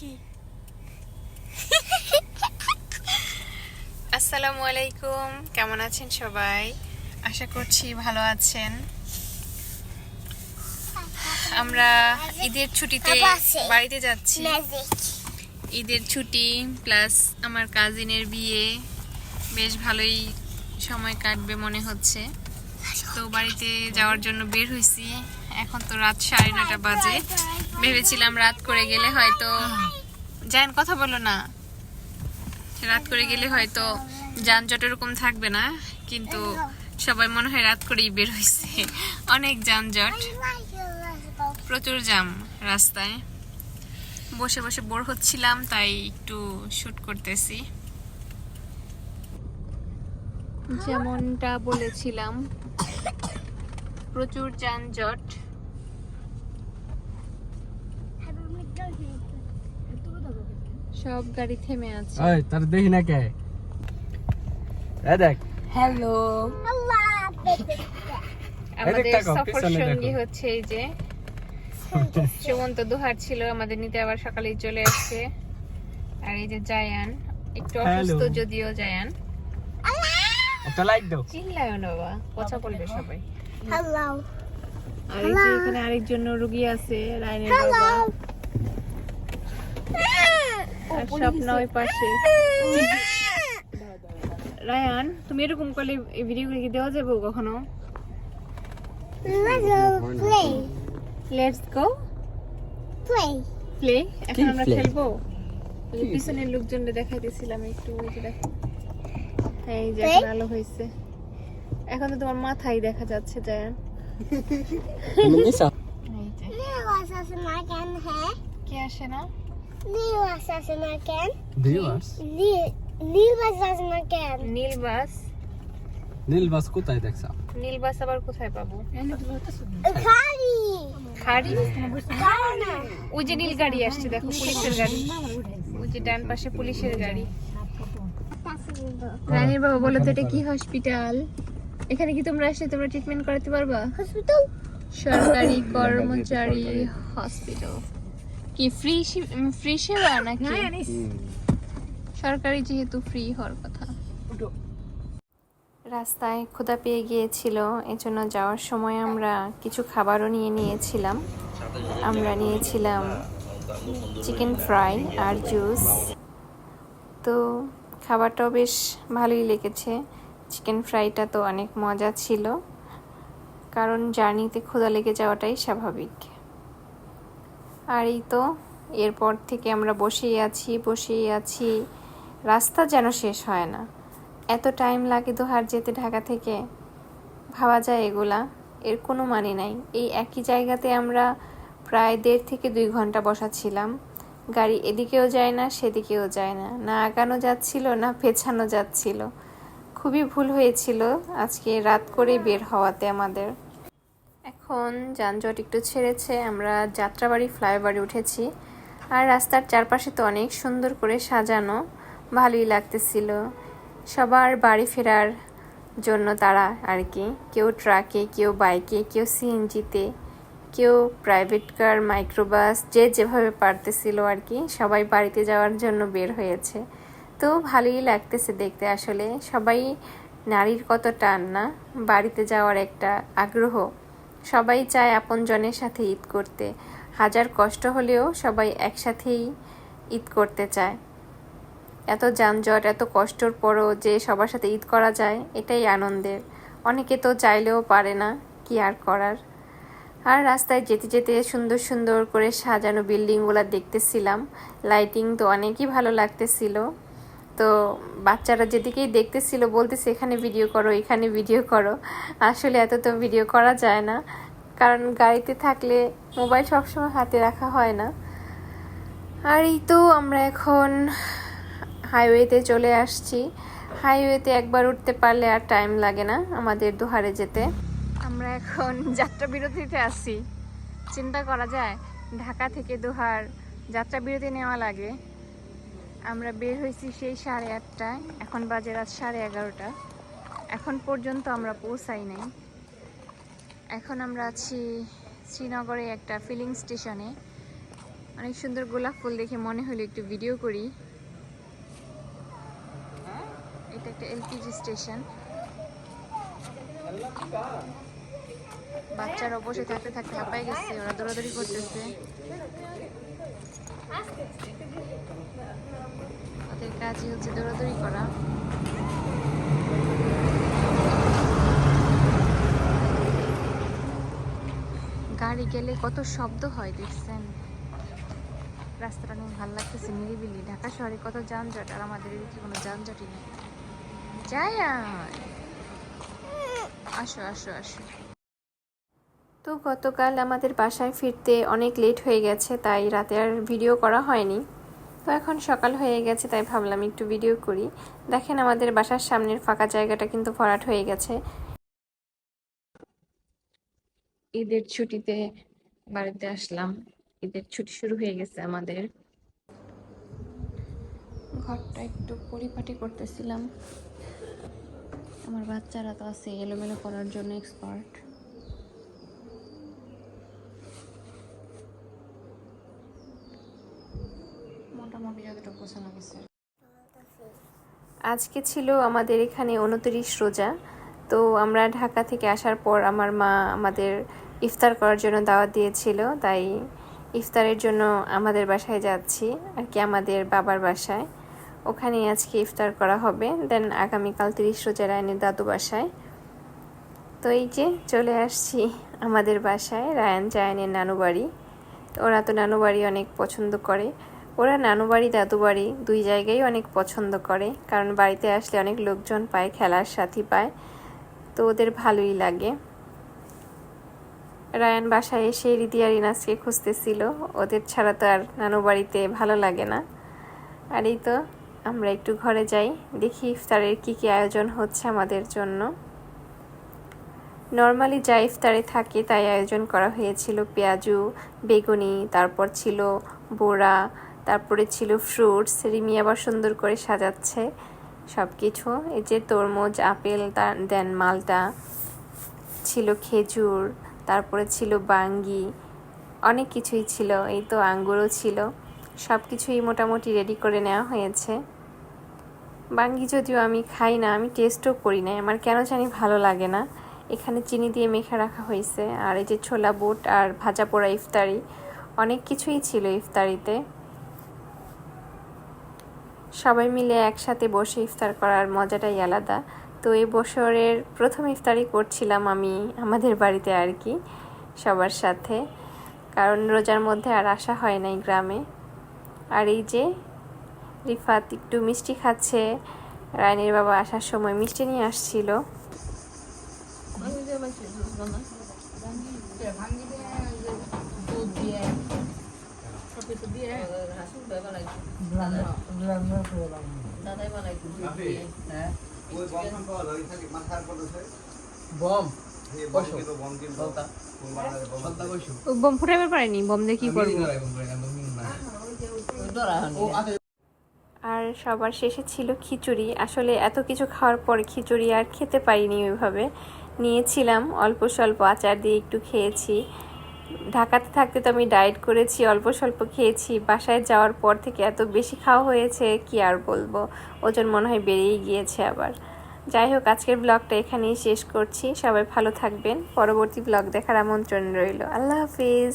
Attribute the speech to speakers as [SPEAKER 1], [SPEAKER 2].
[SPEAKER 1] কি
[SPEAKER 2] আসসালামু আলাইকুম কেমন আছেন সবাই? আশা করছি ভালো আছেন। আমরা ঈদের ছুটিতে বাড়িতে যাচ্ছি। ঈদের ছুটি প্লাস আমার কাজিনের বিয়ে। বেশ ভালোই সময় কাটবে মনে হচ্ছে। তো বাড়িতে যাওয়ার জন্য বের হয়েছি এখন তো রাত সাড়ে নটা বাজে। ভেবেছিলাম রাত করে গেলে হয়তো যান কথা বলো না। রাত করে গেলে হয়তো যানজট এরকম থাকবে না, কিন্তু সবাই মনে হয় রাত করেই বের হয়েছে অনেক যানজট। প্রচুর জাম রাস্তায়। বসে বসে বোর হচ্ছিলাম, তাই একটু শুট করতেছি। যেমনটা বলেছিলাম, প্রচুর যানজট। সব গাড়ি থেমে আছে।
[SPEAKER 3] ওই তোর দেখি না কে? এ দেখ।
[SPEAKER 2] হ্যালো আমাদের সফর সঙ্গী হচ্ছে এই যে। সুমন্ত দুহার ছিল আমাদের নিতে আবার সকালেই চলে আসছে। আর এই যে জায়ান একটু অসুস্থ যদিও জায়ান।
[SPEAKER 3] একটা লাইক দাও।
[SPEAKER 2] চিল্লায় না বাবা কথা বলবে সবাই।
[SPEAKER 1] হ্যালো
[SPEAKER 2] আর এই যে এখানে আরেকজন রুগী আছে রায়নের বাবা। আর স্বপ্ন ওই পাশে। রায়ান তুমি এরকম করলে এই ভিডিওগুলো কি দেওয়া যাবে কখনো?
[SPEAKER 1] Let's
[SPEAKER 2] let's go
[SPEAKER 1] Play.
[SPEAKER 2] Play এখন আমরা খেলব? পিছনের লোকজনকে দেখাইতেছিলাম একটু ওই যে দেখো। এই যে আলো হয়েছে এখন তো তোমার মাথাই দেখা যাচ্ছে জায়ান।
[SPEAKER 1] হ্যাঁ
[SPEAKER 2] কে আসে না?
[SPEAKER 1] New assassin again.
[SPEAKER 3] Viewers
[SPEAKER 1] New New assassin again.
[SPEAKER 2] নীল বাস
[SPEAKER 3] নীল বাস কোথায় দেখছ
[SPEAKER 2] নীল বাস আবার কোথায় পাবো
[SPEAKER 1] Kari.
[SPEAKER 2] খাড়ি
[SPEAKER 1] Kari.
[SPEAKER 2] ওই যে নীল গাড়ি আসছে দেখো পুলিশের গাড়ি ওই যে ডান পাশে পুলিশের গাড়ি রানীর বাবা বলো তো এটা কি হসপিটাল এখানে কি তোমরা আসলে তোমরা ট্রিটমেন্ট করাতে পারবা
[SPEAKER 1] Hospital.
[SPEAKER 2] সরকারি কর্মচারী হসপিটাল কি ফ্রি ফ্রি সেবা নাকি? সরকারি যেহেতু ফ্রি হওয়ার কথা। রাস্তায় ক্ষুধা পেয়ে গিয়েছিল এজন্য যাওয়ার সময় আমরা কিছু খাবারও নিয়ে নিয়েছিলাম। আমরা নিয়েছিলাম চিকেন ফ্রাই আর জুস তো খাবারটাও বেশ ভালোই লেগেছে। চিকেন ফ্রাইটা তো অনেক মজা ছিল। কারণ জার্নিতে ক্ষুধা লেগে যাওয়াটাই স্বাভাবিক। আর এই তো, এরপর থেকে আমরা বসেই আছি বসেই আছি। রাস্তা যেন শেষ হয় না। এত টাইম লাগে দোহার যেতে ঢাকা থেকে। ভাবা যায় এগুলা, এর কোনো মানে নাই। এই একই জায়গাতে আমরা প্রায় দেড় থেকে দুই ঘণ্টা বসাছিলাম গাড়ি এদিকেও যায় না, সেদিকেও যায় না। না আগানো যাচ্ছিল, না পেছানো যাচ্ছিল। খুবই ভুল হয়েছিল আজকে রাত করে বের হওয়াতে আমাদের। এখন যানজট একটু ছেড়েছে, আমরা যাত্রাবাড়ি, ফ্লাইওভারে উঠেছি। আর রাস্তার চারপাশে তো অনেক সুন্দর করে সাজানো, ভালোই লাগতেছিল। সবার বাড়ি ফেরার জন্য তারা আর কি, কেউ ট্রাকে, কেউ বাইকে, কেউ সিএনজিতে, কেউ প্রাইভেট কার, মাইক্রোবাস, যে যেভাবে পারতেছিল আর কি, সবাই বাড়িতে যাওয়ার জন্য বের হয়েছে। তো ভালোই লাগতেছে দেখতে আসলে। সবাই নারীর কত টান না, বাড়িতে যাওয়ার একটা আগ্রহ। সবাই চায় আপনজনের সাথে ঈদ করতে। হাজার কষ্ট হলেও সবাই একসাথেই ঈদ করতে চায়। এত যানজট, এত কষ্টর পরও যে সবার সাথে ঈদ করা যায়, এটাই আনন্দের। অনেকে তো চাইলেও পারে না, কি আর করার। আর রাস্তায় যেতে যেতে সুন্দর সুন্দর করে সাজানো বিল্ডিংগুলো দেখতেছিলাম। লাইটিং তো অনেকই ভালো লাগতেছিল। তো বাচ্চারা যেদিকেই দেখতেছিল বলতেছে, এখানে ভিডিও করো, এখানে ভিডিও করো। আসলে এত তো ভিডিও করা যায় না। কারণ গাড়িতে থাকলে মোবাইল সবসময় হাতে রাখা হয় না। আর এই তো আমরা এখন হাইওয়েতে চলে আসছি। হাইওয়েতে একবার উঠতে পারলে আর টাইম লাগে না আমাদের দুহারে যেতে। আমরা এখন যাত্রা বিরতিতে আছি। চিন্তা করা যায়, ঢাকা থেকে দুহার যাত্রা বিরতি নেওয়া লাগে। আমরা বের হয়েছি সেই সাড়ে আটটায়। এখন বাজে রাত সাড়ে এগারোটা। এখন পর্যন্ত আমরা পৌঁছাই নাই। এখন আমরা আছি শ্রীনগরে একটা ফিলিং স্টেশনে অনেক সুন্দর গোলাপ ফুল দেখে মনে হলো একটু ভিডিও করি। এটা একটা এলপিজি স্টেশন বাচ্চারা বসে থাকতে থাকতে হাঁপাই গেছে, ওরা দৌড়াদৌড়ি করতেছে। ওদের কাজই হচ্ছে দৌড়াদৌড়ি করা। গাড়ি গেলে কত শব্দ হয়, দেখছেন? রাস্তাটা অনেক ভালো লাগতেছে, নিরিবিলি। ঢাকা শহরে কত যানজট, আর আমাদের এদিকে কোনো যানজটই নেই। যাই। আসো আসো আসো। তো গতকাল আমাদের বাসায় ফিরতে অনেক লেট হয়ে গেছে, তাই রাতে আর ভিডিও করা হয়নি। তো এখন সকাল হয়ে গেছে, তাই ভাবলাম একটু ভিডিও করি। দেখেন আমাদের বাসার সামনের ফাঁকা জায়গাটা কিন্তু ভরাট হয়ে গেছে। ঈদের ছুটিতে বাড়িতে আসলাম। ঈদের ছুটি শুরু হয়ে গেছে আমাদের। ঘরটা একটু পরিপাটি করতেছিলাম। আমার বাচ্চারা তো আছে, এলোমেলো করার জন্য এক্সপার্ট আজকে ছিল আমাদের এখানে উনত্রিশ রোজা। তো আমরা ঢাকা থেকে আসার পর আমার মা আমাদের ইফতার করার জন্য দাওয়াত দিয়েছিল। তাই ইফতারের জন্য আমাদের বাসায় যাচ্ছি, আর কি আমাদের বাবার বাসায়। ওখানে আজকে ইফতার করা হবে। দেন আগামীকাল তিরিশ রোজা রায়নের দাদু বাসায়। তো এই যে চলে আসছি আমাদের বাসায়, রায়ান, জায়ানের নানু বাড়ি তো ওরা তো নানু বাড়ি অনেক পছন্দ করে। ওরা নানু বাড়ি, দাদু বাড়ি দুই জায়গায় অনেক পছন্দ করে। কারণ বাড়িতে আসলে অনেক লোকজন পায়, খেলার সাথী পায়। তো ওদের ভালোই লাগে। রায়ান বাসায় এসে রিদি আর ইনাসকে খুঁজতেছিল। ওদের ছাড়া তো আর নানু বাড়িতে ভালো লাগে না। আর এই তো আমরা একটু ঘরে যাই। দেখি ইফতারের কি কি আয়োজন হচ্ছে আমাদের জন্য। নর্মালি যা ইফতারে থাকে তাই আয়োজন করা হয়েছিল পেঁয়াজু, বেগুনি, তারপর ছিল বোড়া তারপরে ছিল ফ্রুটস রিমি আবার সুন্দর করে সাজাচ্ছে সব কিছু এই যে তরমুজ, আপেল, তার, দেন মালটা। ছিল খেজুর, তারপরে ছিল বাঙ্গি, অনেক কিছুই ছিল, এই তো আঙ্গুরও ছিল। সব কিছুই মোটামুটি রেডি করে নেওয়া হয়েছে। বাঙ্গি যদিও আমি খাই না, আমি টেস্টও করি না আমার কেন জানি ভালো লাগে না। এখানে চিনি দিয়ে মেখে রাখা হয়েছে, আর এই যে ছোলা বুট আর ভাজা পোড়া ইফতারি, অনেক কিছুই ছিল ইফতারিতে। সবাই মিলে একসাথে বসে ইফতার করার মজাটাই আলাদা। তো এই বছরের প্রথম ইফতারই করছিলাম আমি আমাদের বাড়িতে আর কি, সবার সাথে। কারণ রোজার মধ্যে আর আসা হয় নাই গ্রামে। আর এই যে রিফাত একটু মিষ্টি খাচ্ছে, রায়নের বাবা আসার সময় মিষ্টি নিয়ে আসছিল। বম। ফুটাইবার পারেনি? বম দিয়ে কি করব? আর সবার শেষে ছিল খিচুড়ি। আসলে এত কিছু খাওয়ার পর খিচুড়ি আর খেতে পারিনি ওইভাবে। নিয়েছিলাম অল্প স্বল্প আচার দিয়ে একটু খেয়েছি। ঢাকাতে থাকতে তো আমি ডায়েট করেছি, অল্প স্বল্প খেয়েছি। বাসায় যাওয়ার পর থেকে এত বেশি খাওয়া হয়েছে, কি আর বলব? ওজন মনে হয় বেড়েই গিয়েছে আবার। যাই হোক, আজকের ব্লগটা এখানেই শেষ করছি। সবাই ভালো থাকবেন। পরবর্তী ব্লগ দেখার আমন্ত্রণ রইল। আল্লাহ হাফিজ।